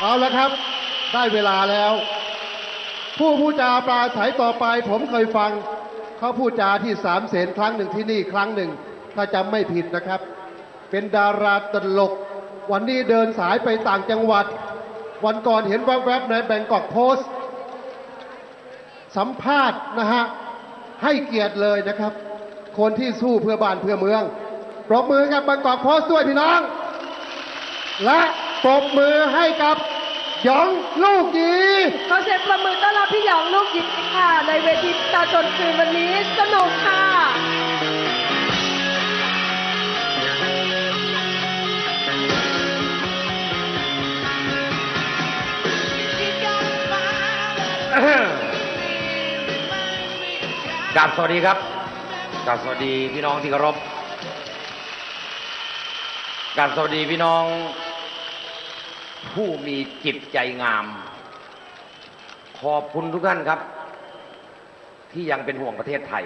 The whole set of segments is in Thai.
เอาละครับ ได้เวลาแล้ว ผู้พูดจาปราศัยต่อไป ผมเคยฟัง เขาพูดจาที่สามเสนครั้งหนึ่งที่นี่ครั้งหนึ่ง ถ้าจำไม่ผิดนะครับ เป็นดาราตลก วันนี้เดินสายไปต่างจังหวัด วันก่อนเห็นแวบๆในแบงกอกโพสต์ สัมภาษณ์นะฮะ ให้เกียรติเลยนะครับ คนที่สู้เพื่อบ้านเพื่อเมืองปรบมือกับบางกอกโพสต์ด้วยพี่น้อง และ ปรบมือให้กับหยองลูกหยีขอเสียงประมือต้อนรับพี่หยองลูกหญิงค่ะ ในเวทีตาจนคืนวันนี้สนุกค่ะ กราบสวัสดีครับกราบสวัสดีพี่น้องที่เคารพกราบสวัสดีพี่น้อง ผู้มีจิตใจงาม ขอบคุณทุกท่านครับ ที่ยังเป็นห่วงประเทศไทย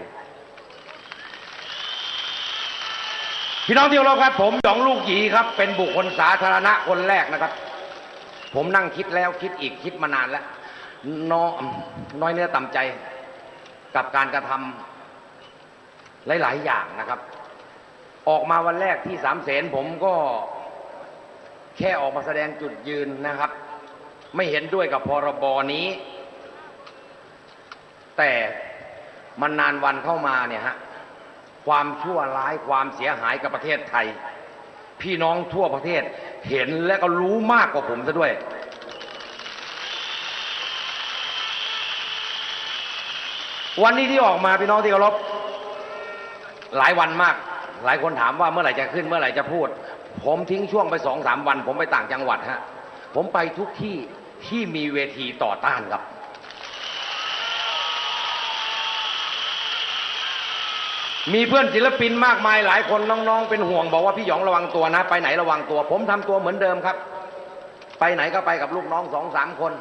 พี่น้องที่เคารพครับ ผมหยองลูกหยีครับ เป็นบุคคลสาธารณะคนแรกนะครับ ผมนั่งคิดแล้วคิดอีกคิดมานานแล้วน้อยน้อยเนื้อต่ำใจกับการกระทำหลาย ๆ อย่างนะครับ ออกมาวันแรกที่สามเสนผมก็ แค่ออกมาแสดงจุดยืนนะครับ ไม่เห็นด้วยกับพรบนี้ แต่มันนานวันเข้ามาเนี่ยฮะความชั่วร้ายความเสียหายกับประเทศไทย พี่น้องทั่วประเทศเห็นและก็รู้มากกว่าผมซะด้วย วันนี้ที่ออกมาพี่น้องที่เคารพหลายวันมาก หลายคนถามว่าเมื่อไหร่จะขึ้นเมื่อไหร่จะพูด ผมทิ้งช่วงไปสองสามวัน ผมไปต่างจังหวัดฮะ ผมไปทุกที่ที่มีเวทีต่อต้านครับ มีเพื่อนศิลปินมากมายหลายคนน้องๆ เป็นห่วงบอกว่าพี่หยองระวังตัวนะ ไปไหนระวังตัว ผมทำตัวเหมือนเดิมครับ ไปไหนก็ไปกับลูกน้องสองสามคน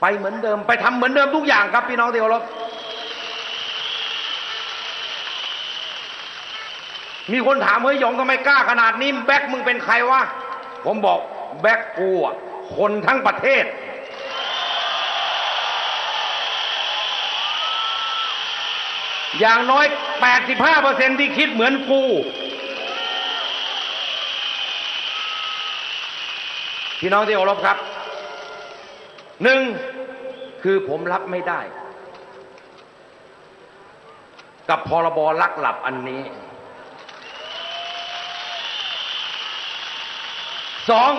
ไปเหมือนเดิม ไปทำเหมือนเดิมทุกอย่างครับพี่น้องที่เคารพ มีคนถามเฮ้ยหยองทำไมกล้าขนาดนี้แบ็คมึงเป็นใครวะผมบอกแบ็คกูอะคนทั้งประเทศ อย่างน้อย 85%ที่คิดเหมือนกู พี่น้องที่เคารพครับหนึ่งคือผมรับไม่ได้ กับพรบลักหลับอันนี้ สอง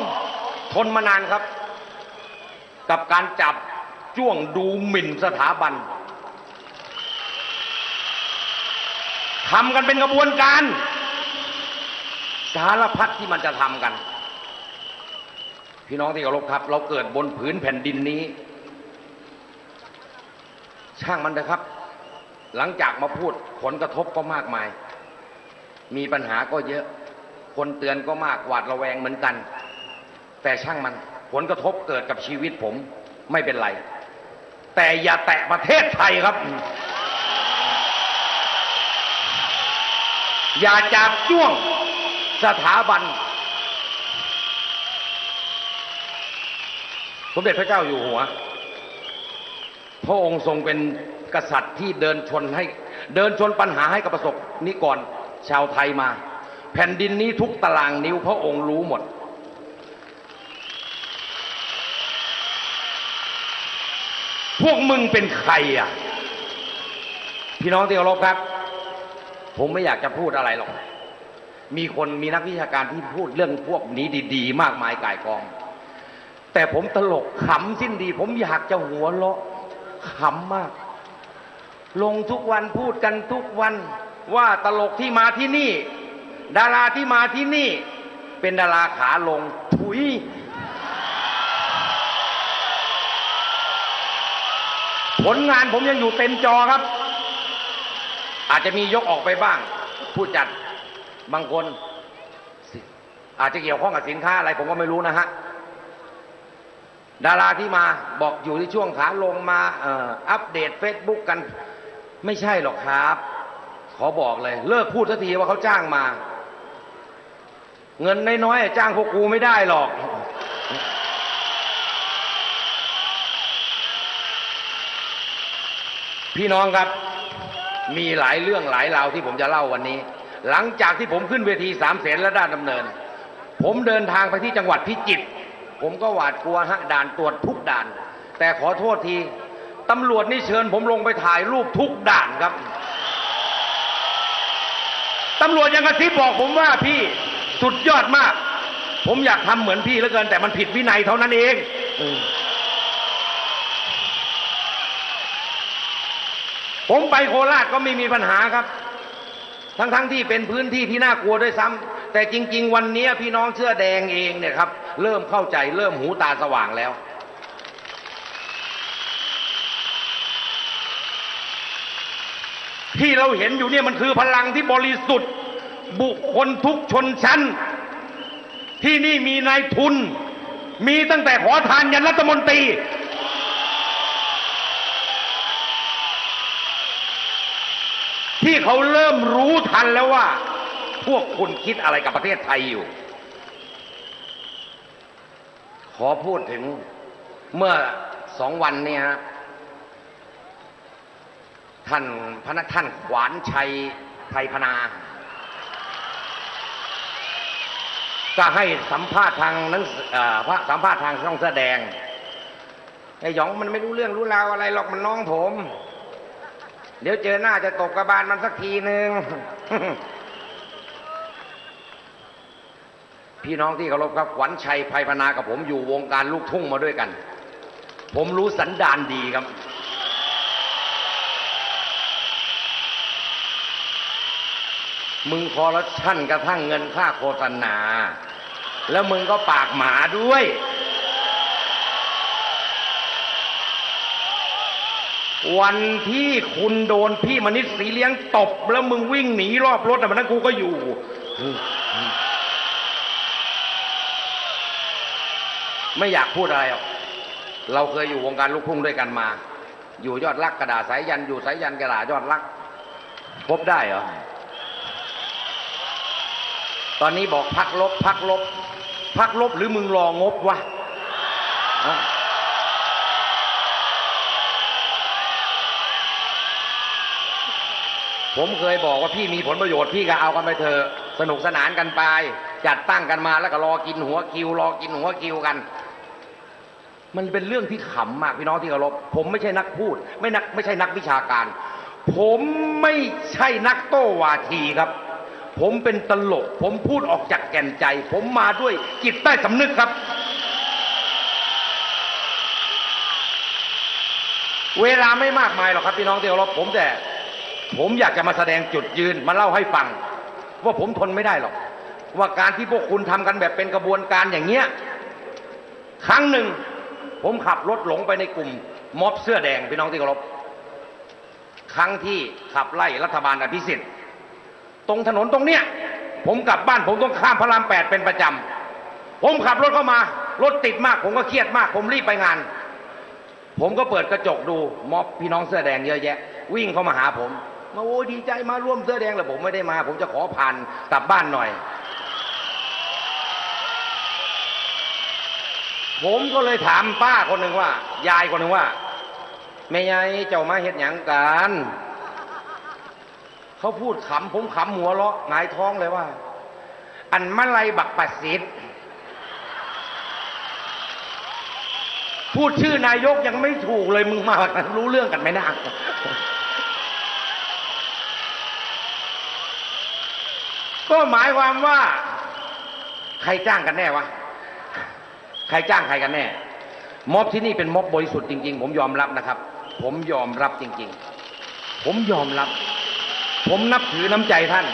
ทนมานานครับ กับการจับจ้วงดูหมิ่นสถาบันทำกันเป็นกระบวนการ สารพัดที่มันจะทำกัน พี่น้องที่เคารพครับ เราเกิดบนผืนแผ่นดินนี้ ช่างมันนะครับ หลังจากมาพูดผลกระทบก็มากมาย มีปัญหาก็เยอะ คนเตือนก็มากหวาดระแวงเหมือนกัน แต่ช่างมันผลกระทบเกิดกับชีวิตผมไม่เป็นไร แต่อย่าแตะประเทศไทยครับ อย่าจับจ้วงสถาบัน สมเด็จพระเจ้าอยู่หัว พระองค์ทรงเป็นกษัตริย์ที่เดินชนให้ เดินชนปัญหาให้กับประสบนิกรชาวไทยมา แผ่นดินนี้ทุกตารางนิ้วพระองค์รู้หมด พวกมึงเป็นใครอะ พี่น้องที่เคารพครับ ผมไม่อยากจะพูดอะไรหรอก มีคนมีนักวิชาการที่พูดเรื่องพวกนี้ดีๆ มากมายกายกอง แต่ผมตลกขำสิ้นดี ผมอยากจะหัวเราะขำมาก ลงทุกวันพูดกันทุกวันว่าตลกที่มาที่นี่ ดาราที่มาที่นี่ เป็นดาราขาลงถุย ผลงานผมยังอยู่เต็มจอครับ อาจจะมียกออกไปบ้าง ผู้จัดบางคน อาจจะเกี่ยวข้องกับสินค้าอะไรผมก็ไม่รู้นะฮะดาราที่มาบอกอยู่ที่ช่วงขาลงมาอ,อ,อัปเดตเฟซบุ๊กกัน ไม่ใช่หรอกครับ ขอบอกเลย เลิกพูดสักทีว่าเขาจ้างมา เงินนน้อยๆจ้างพวกกูไม่ได้หรอก พี่น้องครับ มีหลายเรื่องหลายราวที่ผมจะเล่าวันนี้ หลังจากที่ผมขึ้นเวทีสามเสนและด้านดำเนิน ผมเดินทางไปที่จังหวัดพิจิตรผมก็หวาดกลัวฮะด่านตรวจทุกด่าน แต่ขอโทษทีตำรวจนี่เชิญผมลงไปถ่ายรูปทุกด่านครับตำรวจยังกระซิบบอกผมว่าพี่ สุดยอดมาก ผมอยากทำเหมือนพี่เหลือเกิน แต่มันผิดวินัยเท่านั้นเองอมผมไปโคราชก็ไม่มีปัญหาครับ ทั้งๆทที่เป็นพื้นที่ที่น่ากลัวด้วยซ้ำแต่จริง ๆ วันนี้พี่น้องเสื้อแดงเองเนี่ยครับ เริ่มเข้าใจเริ่มหูตาสว่างแล้ว ที่เราเห็นอยู่เนี่ยมันคือพลังที่บริสุทธิ์ บุคคลทุกชนชั้น ที่นี่มีนายทุน มีตั้งแต่ขอทานยันรัฐมนตรี ที่เขาเริ่มรู้ทันแล้วว่า พวกคุณคิดอะไรกับประเทศไทยอยู่ ขอพูดถึงเมื่อสองวันเนี่ยฮะท่านพระนักท่านขวานชัยไทยพนา ก็ให้สัมภาษณ์ทางนังสือเอ่อพระสัมภาษณ์ทางช่องแสอแดงไอ้หยองมันไม่รู้เรื่องรู้ราวอะไรหรอกมันน้องผม เดี๋ยวเจอหน้าจะตบกระบาลมันสักทีหนึ่งพี่น้องที่เคารพครับขวัญชัยภัยพนากับผมอยู่วงการลูกทุ่งมาด้วยกัน ผมรู้สันดานดีครับ มึงคอร์รัปชันกระทั่งเงินค่าโฆษณา แล้วมึงก็ปากหมาด้วย วันที่คุณโดนพี่มนิษฐ์สีเลี้ยงตบ แล้วมึงวิ่งหนีรอบรถน่ะวันนั้นกูก็อยู่ ไม่อยากพูดอะไรหรอกเราเคยอยู่วงการลูกทุ่งด้วยกันมา อยู่ยอดรักกระดาษสายยันอยู่สายยันกระดาษยอดรัก พบได้เหรอ ตอนนี้บอกพักลบพักลบ พักลบหรือมึงรองบวะผมเคยบอกว่าพี่มีผลประโยชน์พี่ก็เอากันไปเถอะสนุกสนานกันไป จัดตั้งกันมาแล้วก็รอกินหัวคิว รอกินหัวคิวกัน มันเป็นเรื่องที่ขำมากพี่น้องที่เคารพผมไม่ใช่นักพูด ไม่นักไม่ใช่นักวิชาการ ผมไม่ใช่นักโต้วาทีครับ ผมเป็นตลก ผมพูดออกจากแก่นใจ ผมมาด้วยจิตใต้สำนึกครับ เวลาไม่มากมายหรอกครับพี่น้องที่เคารพผมแต่ ผมอยากจะมาแสดงจุดยืนมาเล่าให้ฟัง ว่าผมทนไม่ได้หรอก ว่าการที่พวกคุณทำกันแบบเป็นกระบวนการอย่างเงี้ยครั้งหนึ่ง ผมขับรถหลงไปในกลุ่มม็อบเสื้อแดงพี่น้องที่เคารพครั้งที่ขับไล่รัฐบาลอภิสิทธิ์ ตรงถนนตรงเนี้ย ผมกลับบ้านผมต้องข้ามพระรามแปดเป็นประจำ ผมขับรถเข้ามารถติดมาก ผมก็เครียดมาก ผมรีบไปงาน ผมก็เปิดกระจกดูม็อบพี่น้องเสื้อแดงเยอะแยะ วิ่งเข้ามาหาผม มาโอ้ยดีใจมาร่วมเสื้อแดงแต่ผมไม่ได้มา ผมจะขอผ่านกลับบ้านหน่อย ผมก็เลยถามป้าคนหนึ่งว่า ยายคนหนึ่งว่าแม่ยายเจ้ามาเฮ็ดหยังกัน เขาพูดขำผมขำหัวเราะหงายท้องเลยว่า อันมาไลยบักปัสสิทธิ์พูดชื่อนายกยังไม่ถูกเลยมึงมากันรู้เรื่องกันไหมนะก็หมายความว่า ใครจ้างกันแน่วะ ใครจ้างใครกันแน่ ม็อบที่นี่เป็นม็อบบริสุทธิ์จริง ๆ ผมยอมรับนะครับ ผมยอมรับจริง ๆ ผมยอมรับ ผมนับถือน้ำใจท่าน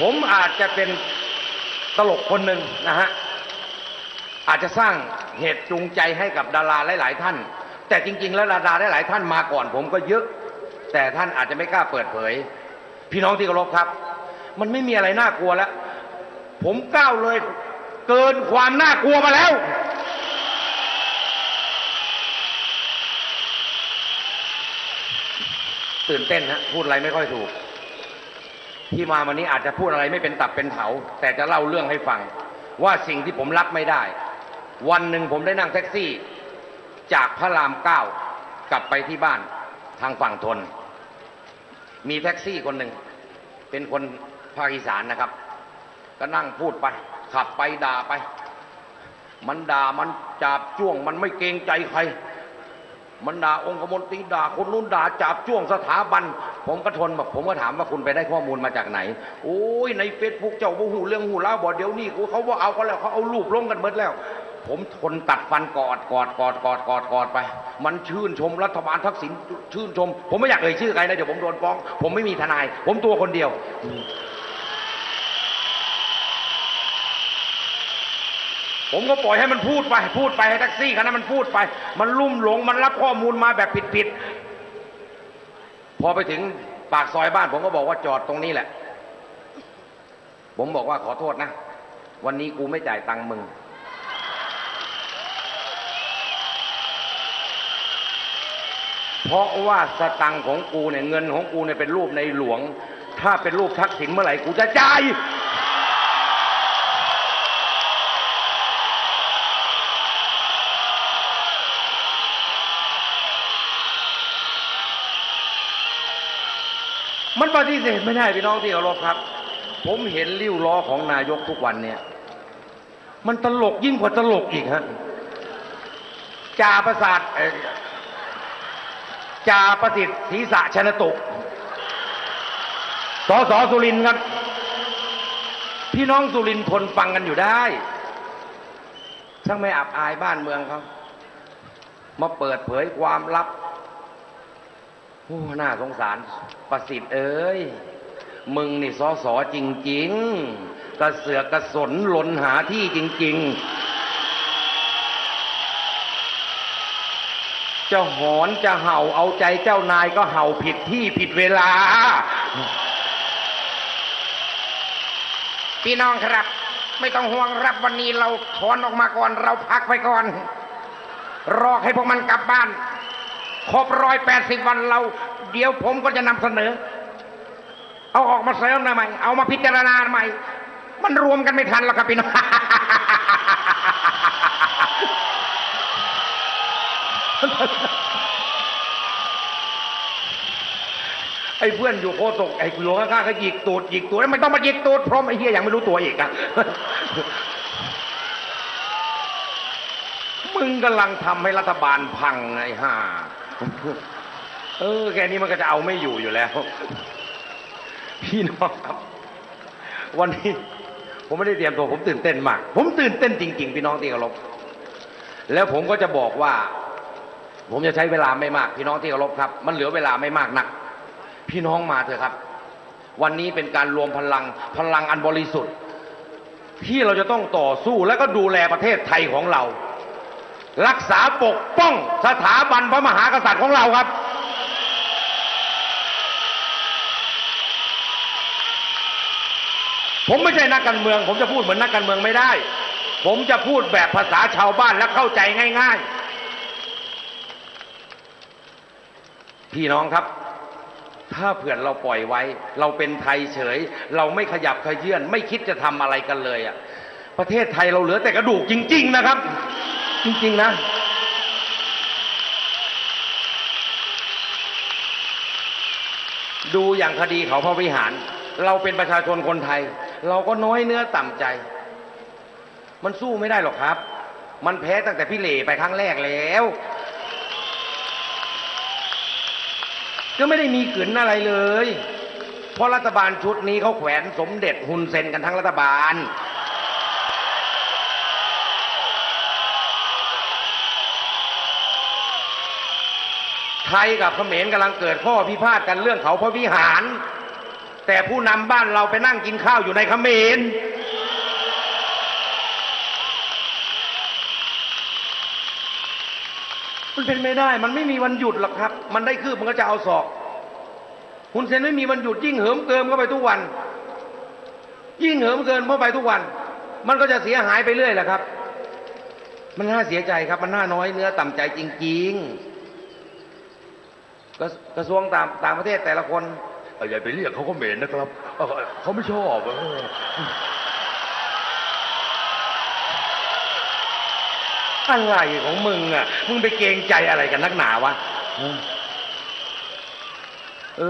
ผมอาจจะเป็นตลกคนหนึ่งนะฮะ อาจจะสร้างเหตุจูงใจให้กับดาราหลาย ๆ ท่าน แต่จริง ๆ แล้วดาราหลาย ๆ ท่านมาก่อน ผมก็เยอะ แต่ท่านอาจจะไม่กล้าเปิดเผย พี่น้องที่เคารพครับ มันไม่มีอะไรน่ากลัวแล้ว ผมก้าวเลยเกินความน่ากลัวมาแล้ว ตื่นเต้นฮะพูดอะไรไม่ค่อยถูก ที่มาวันนี้อาจจะพูดอะไรไม่เป็นตับเป็นเถาแต่จะเล่าเรื่องให้ฟัง ว่าสิ่งที่ผมรับไม่ได้ วันหนึ่งผมได้นั่งแท็กซี่ จากพระรามเก้ากลับไปที่บ้านทางฝั่งทน มีแท็กซี่คนหนึ่ง เป็นคนภาคอีสานนะครับ ก็นั่งพูดไป ขับไปด่าไป มันด่ามันจับจ้วง มันไม่เกรงใจใคร มันด่าองค์กมลตรีด่าคนนู้นด่าจับจ้วงสถาบัน ผมก็ทนแบบผมก็ถามว่าคุณไปได้ข้อมูลมาจากไหน โอ้ยในเฟซบุ๊กเจ้าบ่หูเรื่องหูเล่าบอกเดี๋ยวนี้กูเขาว่าเอากันแล้วเขาเอารูปลงกันหมดแล้ว ผมทนตัดฟันกอดกอดกอดกอดกอดกอดไป มันชื่นชมรัฐบาลทักษิณชื่นชม ผมไม่อยากเอ่ยชื่อใครนะเดี๋ยวผมโดนฟ้อง ผมไม่มีทนาย ผมตัวคนเดียว ผมก็ปล่อยให้มันพูดไป พูดไปให้แท็กซี่คันนั้นมันพูดไป มันลุ่มหลงมันรับข้อมูลมาแบบผิดๆพอไปถึงปากซอยบ้าน ผมก็บอกว่าจอดตรงนี้แหละ ผมบอกว่าขอโทษนะ วันนี้กูไม่จ่ายตังค์มึง เพราะว่าสตังค์ของกูเนี่ยเงินของกูเนี่ยเป็นรูปในหลวง ถ้าเป็นรูปทักษิณเมื่อไหร่กูจะจ่าย ฏิเสธไม่ได้พี่น้องที่เคารพครับ ผมเห็นริ้วล้อของนายกทุกวันเนี่ย มันตลกยิ่งกว่าตลกอีกฮะจ่าประสาทจ่าประสิทธิ์ศรีษะชนตุสสสุรินครับ พี่น้องสุรินทร์ทนฟังกันอยู่ได้ ช่างไม่อับอายบ้านเมืองเขามาเปิดเผยความลับ โอ้น่าสงสาร ประสิทธิ์เอ้ย มึงนี่สอสอจริง ๆ กระเสือกกระสนหลนหาที่จริง ๆ จะหอนจะเห่าเอาใจเจ้านายก็เห่าผิดที่ผิดเวลา พี่น้องครับ ไม่ต้องห่วงรับวันนี้เราถอนออกมาก่อน เราพักไปก่อน รอให้พวกมันกลับบ้าน ครบร้อยแปดสิบวันเรา เดี๋ยวผมก็จะนำเสนอ เอาออกมาเสริมนะใหม่ เอามาพิจารณาใหม่ มันรวมกันไม่ทันหรอกครับพี่น้องไอ้เพื่อนอยู่โคศกไอ้หลวงข้างๆก็หยิกตูดหยิกตูดแล้วไม่ต้องมาหยิกตูดพราะไอ้เฮียยังไม่รู้ตัวอีกอะมึงกำลังทำให้รัฐบาลพังไอ้ห่า เออ แค่นี้มันก็จะเอาไม่อยู่อยู่แล้ว พี่น้องครับ วันนี้ผมไม่ได้เตรียมตัว ผมตื่นเต้นมาก ผมตื่นเต้นจริง ๆ พี่น้องที่เคารพแล้วผมก็จะบอกว่า ผมจะใช้เวลาไม่มาก พี่น้องที่เคารพครับ มันเหลือเวลาไม่มากนัก พี่น้องมาเถอะครับ วันนี้เป็นการรวมพลังพลังอันบริสุทธิ์ ที่เราจะต้องต่อสู้และก็ดูแลประเทศไทยของเรา รักษาปกป้องสถาบันพระมหากษัตริย์ของเราครับ ผมไม่ใช่นักการเมือง ผมจะพูดเหมือนนักการเมืองไม่ได้ ผมจะพูดแบบภาษาชาวบ้านและเข้าใจง่าย ๆ พี่น้องครับ ถ้าเผื่อเราปล่อยไว้ เราเป็นไทยเฉย เราไม่ขยับขยื่นไม่คิดจะทำอะไรกันเลยอะประเทศไทยเราเหลือแต่กระดูกจริง ๆ นะครับ จริง ๆ นะ ดูอย่างคดีเขาพระวิหาร เราเป็นประชาชนคนไทย เราก็น้อยเนื้อต่ำใจ มันสู้ไม่ได้หรอกครับ มันแพ้ตั้งแต่พี่เหล่ไปครั้งแรกแล้วก็ไม่ได้มีขืนอะไรเลย เพราะรัฐบาลชุดนี้เขาแขวนสมเด็จฮุนเซนกันทั้งรัฐบาล ไทยกับเขมรกำลังเกิดข้อพิพาทกันเรื่องเขาพระวิหาร แต่ผู้นำบ้านเราไปนั่งกินข้าวอยู่ในเขมรมันเป็นไม่ได้ มันไม่มีวันหยุดหรอกครับ มันได้คืบมันก็จะเอาศอกคุณเซนไม่มีวันหยุดยิ่งเหิมเกิมเข้าไปทุกวัน ยิ่งเหิมเกินเข้าไปทุกวัน มันก็จะเสียหายไปเรื่อยแหละครับ มันน่าเสียใจครับ มันน่าน้อยเนื้อต่ำใจจริง ๆ กระกระทรวงต่างต่างประเทศแต่ละคน เอ่ออย่าไปเรียกเขาก็เหม็นนะครับเอ่อเขาไม่ชอบเอออะไรของมึงอะ มึงไปเกรงใจอะไรกันนักหนาวะ เอ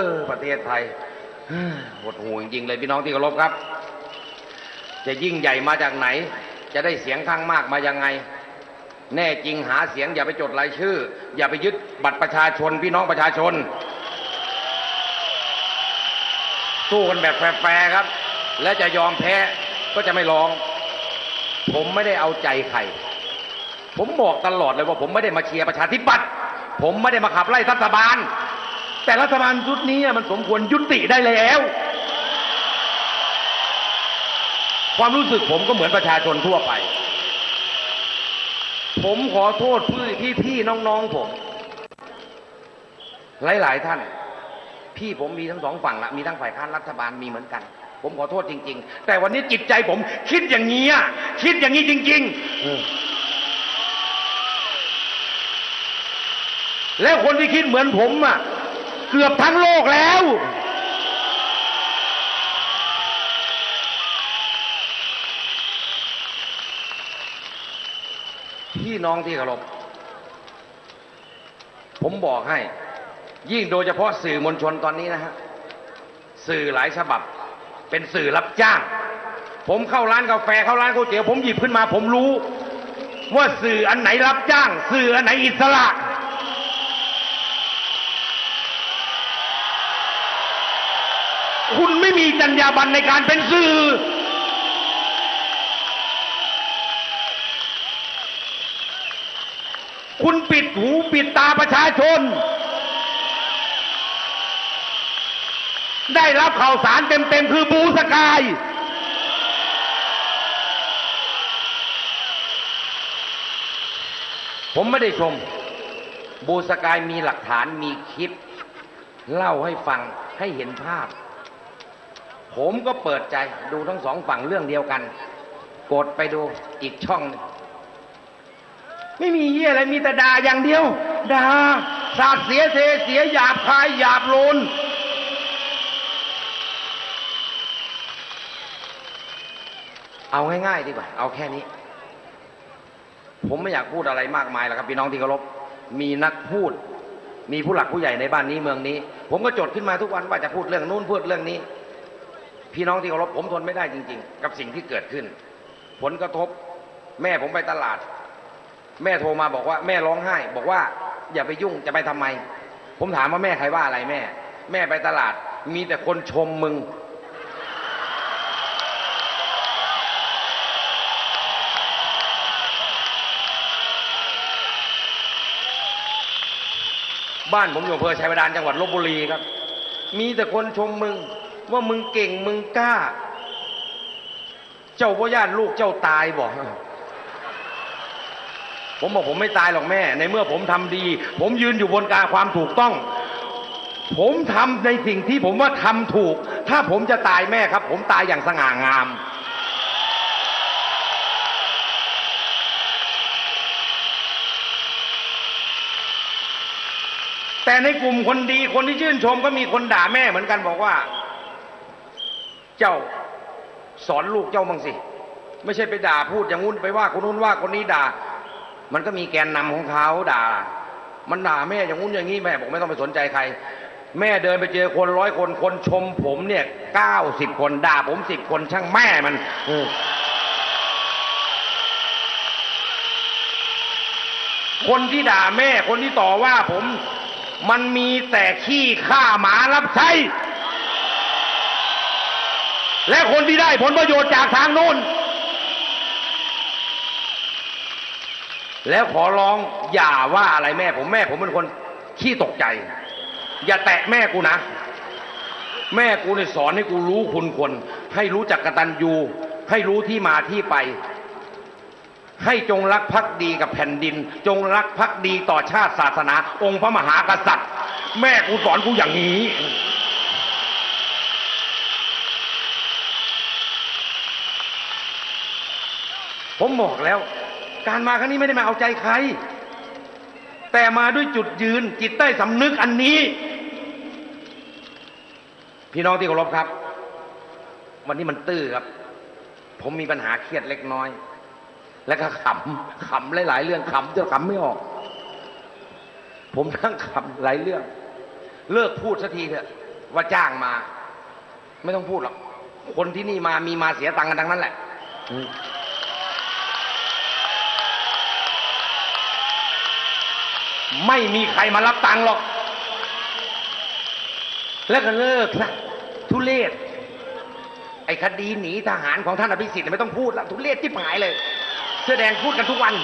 อ ประเทศไทยเฮ้ยหดหูจริงๆเลยพี่น้องที่เคารพครับ จะยิ่งใหญ่มาจากไหน จะได้เสียงข้างมากมายังไง แน่จริงหาเสียงอย่าไปจดรายชื่อ อย่าไปยึดบัตรประชาชนพี่น้องประชาชน สู้กันแบบแฟร์ครับ และจะยอมแพ้ก็จะไม่ร้อง ผมไม่ได้เอาใจใคร ผมบอกตลอดเลยว่าผมไม่ได้มาเชียร์ประชาธิปัตย์ผมไม่ได้มาขับไล่รัฐบาล แต่รัฐบาลชุดนี้มันสมควรยุติได้แล้วความรู้สึกผมก็เหมือนประชาชนทั่วไป ผมขอโทษพี่พี่ๆน้องๆผม หลายๆท่าน พี่ผมมีทั้งสองฝั่งละมีทั้งฝ่ายค้านรัฐบาลมีเหมือนกัน ผมขอโทษจริง ๆ แต่วันนี้จิตใจผม คิดอย่างนี้อะคิดอย่างนี้จริง ๆ แล้วคนที่คิดเหมือนผมอะเกือบทั้งโลกแล้ว พี่น้องที่เคารพผมบอกให้ ยิ่งโดยเฉพาะสื่อมวลชนตอนนี้นะฮะสื่อหลายฉบับ เป็นสื่อรับจ้าง ผมเข้าร้านกาแฟเข้าร้านก๋วยเตี๋ยวผมหยิบขึ้นมา ผมรู้ ว่าสื่ออันไหนรับจ้าง สื่ออันไหนอิสระคุณไม่มีจรรยาบรรณในการเป็นสื่อ คุณปิดหูปิดตาประชาชน ได้รับข่าวสารเต็มๆ คือบูสกาย ผมไม่ได้ชม บูสกายมีหลักฐานมีคลิป เล่าให้ฟังให้เห็นภาพ ผมก็เปิดใจดูทั้งสองฝั่งเรื่องเดียวกัน กดไปดูอีกช่องหนึ่ง ไม่มีเหี้ยอะไรมีแต่ด่าอย่างเดียวด่าสาดเสียเทเสียหยาบคายหยาบโลนเอาง่ายๆดีกว่าเอาแค่นี้ ผมไม่อยากพูดอะไรมากมายหรอกครับพี่น้องที่เคารพมีนักพูด มีผู้หลักผู้ใหญ่ในบ้านนี้เมืองนี้ ผมก็จดขึ้นมาทุกวันว่าจะพูดเรื่องนู้นพูดเรื่องนี้ พี่น้องที่เคารพผมทนไม่ได้จริง ๆ กับสิ่งที่เกิดขึ้น ผลกระทบ แม่ผมไปตลาด แม่โทรมาบอกว่าแม่ร้องไห้ บอกว่าอย่าไปยุ่งจะไปทำไม ผมถามว่าแม่ใครว่าอะไรแม่ แม่ไปตลาด มีแต่คนชมมึง บ้านผมอยู่อำเภอชัยบาดาลจังหวัดลบบุรีครับ มีแต่คนชมมึง ว่ามึงเก่งมึงกล้า เจ้าพ่อย่านลูกเจ้าตายบอก ผมบอกผมไม่ตายหรอกแม่ ในเมื่อผมทำดี ผมยืนอยู่บนกางความถูกต้อง ผมทำในสิ่งที่ผมว่าทำถูก ถ้าผมจะตายแม่ครับ ผมตายอย่างสง่างาม แต่ในกลุ่มคนดีคนที่ชื่นชมก็มีคนด่าแม่เหมือนกันบอกว่า เจ้าสอนลูกเจ้าบ้างสิ ไม่ใช่ไปด่าพูดอย่างงู้นไปว่าคนนู้นว่าคนนี้ด่า มันก็มีแกนนำของเขาด่า มันด่าแม่อย่างงู้นอย่างนี้แม่บอกไม่ต้องไปสนใจใคร แม่เดินไปเจอคนร้อยคนคนชมผมเนี่ยเก้าสิบคนด่าผมสิบคนช่างแม่มันอคนที่ด่าแม่ คนที่ต่อว่าผม มันมีแต่ขี้ข้าหมารับใช้ และคนที่ได้ผลประโยชน์จากทางโน้น แล้วขอร้องอย่าว่าอะไรแม่ผมแม่ผมเป็นคนขี้ตกใจ อย่าแตะแม่กูนะ แม่กูเนี่ยสอนให้กูรู้คุณคนให้รู้จักกตัญญูให้รู้ที่มาที่ไป ให้จงรักภักดีกับแผ่นดิน จงรักภักดีต่อชาติศาสนา องค์พระมหากษัตริย์ แม่กูสอนกูอย่างนี้ผมบอกแล้ว การมาครั้งนี้ไม่ได้มาเอาใจใคร แต่มาด้วยจุดยืนจิตใต้สำนึกอันนี้ พี่น้องที่เคารพครับ วันนี้มันตื้อครับ ผมมีปัญหาเครียดเล็กน้อย แล้วก็ขำขำหลาย ๆ เรื่องขำจนขำไม่ออก ผมนั่งขำหลายเรื่อง เลิกพูดสักทีเถอะ ว่าจ้างมา ไม่ต้องพูดหรอกคนที่นี่มามีมาเสียตังค์กันทั้งนั้นแหละ ไม่มีใครมารับตังค์หรอก แล้วก็เลิกนะทุเลศไอ้คดีหนีทหารของท่านอภิสิทธิ์ไม่ต้องพูดละทุเลศที่หายเลย เสื้อแดงพูดกันทุกวัน